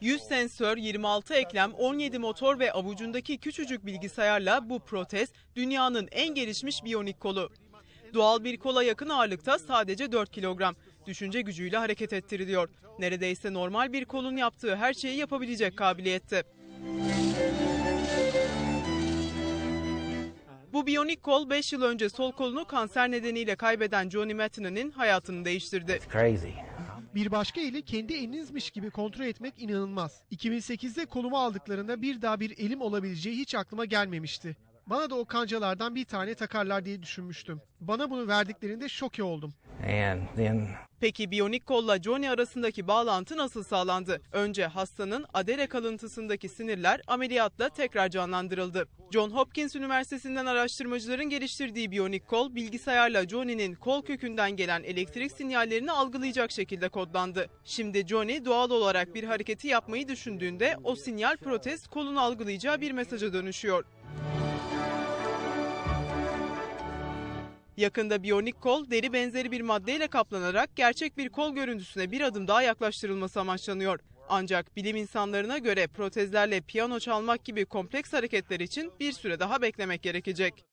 100 sensör, 26 eklem, 17 motor ve avucundaki küçücük bilgisayarla bu protez dünyanın en gelişmiş biyonik kolu. Doğal bir kola yakın ağırlıkta sadece 4 kilogram. Düşünce gücüyle hareket ettiriliyor. Neredeyse normal bir kolun yaptığı her şeyi yapabilecek kabiliyette. Biyonik kol 5 yıl önce sol kolunu kanser nedeniyle kaybeden Johnny Mattina'nın hayatını değiştirdi. Bir başka eli kendi elinizmiş gibi kontrol etmek inanılmaz. 2008'de kolumu aldıklarında bir daha bir elim olabileceği hiç aklıma gelmemişti. Bana da o kancalardan bir tane takarlar diye düşünmüştüm. Bana bunu verdiklerinde şoke oldum. Peki biyonik kolla Johnny arasındaki bağlantı nasıl sağlandı? Önce hastanın adere kalıntısındaki sinirler ameliyatla tekrar canlandırıldı. John Hopkins Üniversitesi'nden araştırmacıların geliştirdiği biyonik kol bilgisayarla Johnny'nin kol kökünden gelen elektrik sinyallerini algılayacak şekilde kodlandı. Şimdi Johnny doğal olarak bir hareketi yapmayı düşündüğünde o sinyal protez kolun algılayacağı bir mesaja dönüşüyor. Yakında biyonik kol deri benzeri bir maddeyle kaplanarak gerçek bir kol görüntüsüne bir adım daha yaklaştırılması amaçlanıyor. Ancak bilim insanlarına göre protezlerle piyano çalmak gibi kompleks hareketler için bir süre daha beklemek gerekecek.